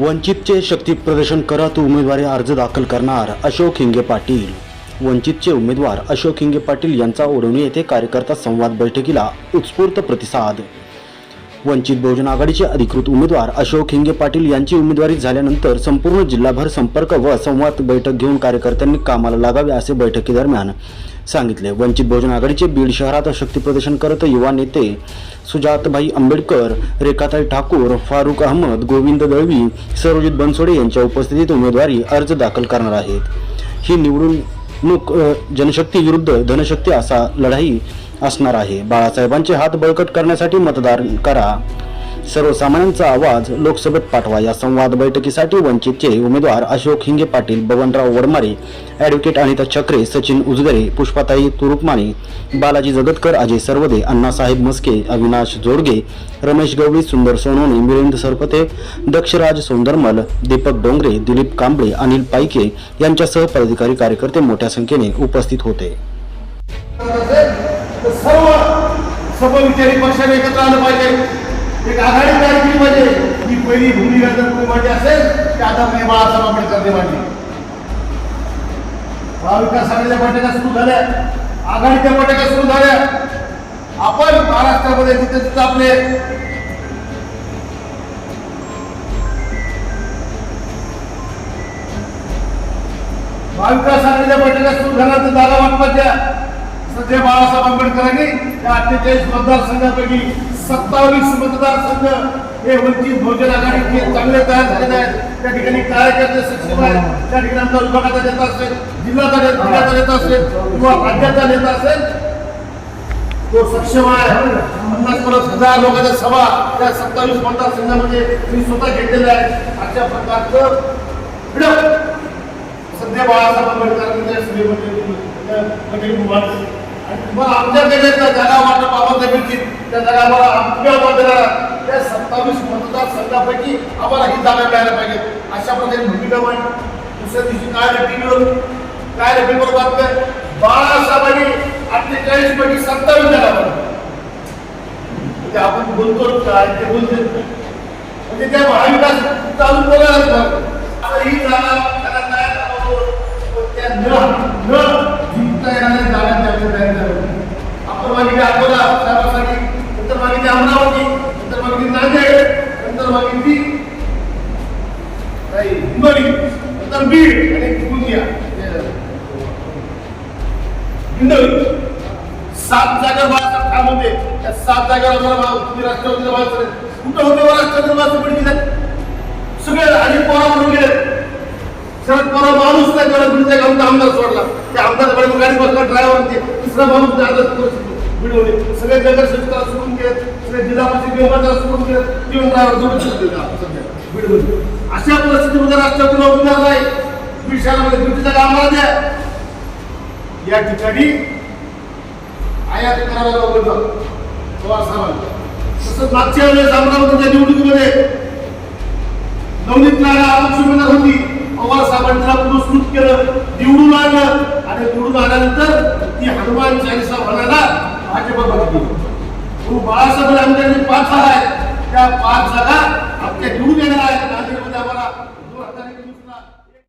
वंचितचे शक्ती प्रदर्शन करत उमेदवारी अर्ज दाखल करणार अशोक हिंगे पाटील. वंचितचे उमेदवार अशोक हिंगे पाटील यांचा ओढवणी येथे कार्यकर्ता संवाद बैठकीला उत्स्फूर्त प्रतिसाद. वंचित बहुजन आघाडीचे अधिकृत उमेदवार अशोक हिंगे पाटील यांची उमेदवारी झाल्यानंतर संपूर्ण जिल्हाभर संपर्क व संवाद बैठक घेऊन कार्यकर्त्यांनी कामाला लागावे असे बैठकीदरम्यान सांगितले. वंचित बहुजन आघाडीचे बीड शहरात शक्ती प्रदर्शन करत युवा नेते सुजातभाई आंबेडकर रेखाताई ठाकूर फारुक अहमद गोविंद दळवी सरोजित बनसोडे यांच्या उपस्थितीत उमेदवारी अर्ज दाखल करणार आहेत. ही निवडून अ, जनशक्ती विरुद्ध धनशक्ती असा लढाई असणार आहे. बाळासाहेबांचे हात बळकट करण्यासाठी मतदान करा. सर्वसामान्यांचा आवाज लोकसभेत पाठवा. या संवाद बैठकीसाठी वंचितचे उमेदवार अशोक हिंगे पाटील बबनराव वडमारे ॲडव्होकेट अनिता चक्रे सचिन उजगरे पुष्पाताई तुरुकमाने बालाजी जगतकर अजय सर्वदे अण्णासाहेब मस्के अविनाश जोडगे रमेश गवळी सुंदर सोनवणे मिलिंद सरपते दक्षराज सौंदरमल दीपक डोंगरे दिलीप कांबळे अनिल पाईके यांच्यासह पदाधिकारी कार्यकर्ते मोठ्या संख्येने उपस्थित होते. सर्व सर्व विचारी पक्षाने एकत्र आलं पाहिजे. एक आघाडी तयार केली पाहिजे. ही पहिली भूमिका जर कोणी माझी असेल ते आता मी बाळासाहेब आंबेडकरने मांडली. महाविकास आघाडीच्या बैठका सुरू झाल्या. आघाडीच्या बैठका सुरू झाल्या. आपण महाराष्ट्रामध्ये तिथे तिथे आपले महाविकास आघाडीच्या बैठका सुरू झाल्यानंतर जागा वाटपाच्या. सध्या बाळासाहेब आंबेडकरांनी त्या अठ्ठेचाळीस मतदारसंघापैकी सत्तावीस मतदारसंघ हे वंचित बहुजन आघाडीचे चांगले तयार झालेले आहेत. त्या ठिकाणी कार्यकर्ते सक्षम आहेत. त्या ठिकाणी आमचा विभागाचा नेता असेल जिल्ह्याचा ने- जिल्ह्याचा नेता असेल किंवा राज्याचा नेता असेल तो सक्षम आहे. पन्नास पन्नास हजार लोकांच्या सभा त्या सत्तावीस मतदारसंघामध्ये मी स्वतः घेतलेल्या आहे अशा प्रकारचं सध्या बाळासाहेब आंबेडकरांनी त्या सभेमध्ये आणि तुम्हाला आमच्याकडे त्या जागा वाटप आम्हाला मिळतील त्या जागा आम्हाला आमच्या देणार त्या सत्तावीस मतदारसंघापैकी आम्हाला ही जागा मिळायला पाहिजे. अशा प्रकारे भूमिका मांड दुसऱ्या दिवशी काय रे टीव्हीवर काय रे पेपर बातम्या बाळासाहेबांनी अठ्ठेचाळीस पैकी सत्तावीस जागा बनवल्या. म्हणजे आपण बोलतो काय ते बोलते. म्हणजे त्या महाविकास चालू बोलायला आता ही जागा त्याला काय त्या न न जिंकता येणाऱ्या जागा त्यामध्ये तयार मागितली अकोला साहेबांसाठी नंतर मागितली अमरावती नंतर मागितली नांदेड नंतर मागितली काही नंतर बीड आणि गोंदिया. सात जागा बाळासाहेब ठाम होते. त्या सात जागेवर आम्हाला तुम्ही राष्ट्रवादीला बाळासाहेब कुठं होते राष्ट्रवादी बाळासाहेब पडली सगळे अजित पवार म्हणून गेले. शरद पवार माणूस नाही त्याला बीडच्या गावून आमदार सोडला. त्या आमदार गाडी बसला ड्रायव्हर ते दुसरा माणूस अर्धा मिळवले सगळे नगर सोडून घेत सगळे जिल्हा परिषद विभागाला सोडून घेत जीवन ड्रायव्हर जोडून सध्या बीडमध्ये अशा परिस्थितीमध्ये राष्ट्रवादीला उमेदवार नाही बीड शहरामध्ये बीडची जागा आम्हाला द्या. या ठिकाणी आयात करायला लागलं पवार साहेबांना. तसंच मागच्या वेळेस अमरावतीच्या निवडणुकीमध्ये नवनीत नारा अपक्ष उमेदवार होती. पवार साहेबांनी त्याला पुरस्कृत केलं. निवडून आणलं. आणि निवडून आल्यानंतर ती हनुमान चाळीस भाजपा बघितली गेली बाळासाहेब आमच्याकडे पाच जागा आहेत त्या पाच जागा आपल्या घेऊन येणार आहेत नांदेडमध्ये आम्हाला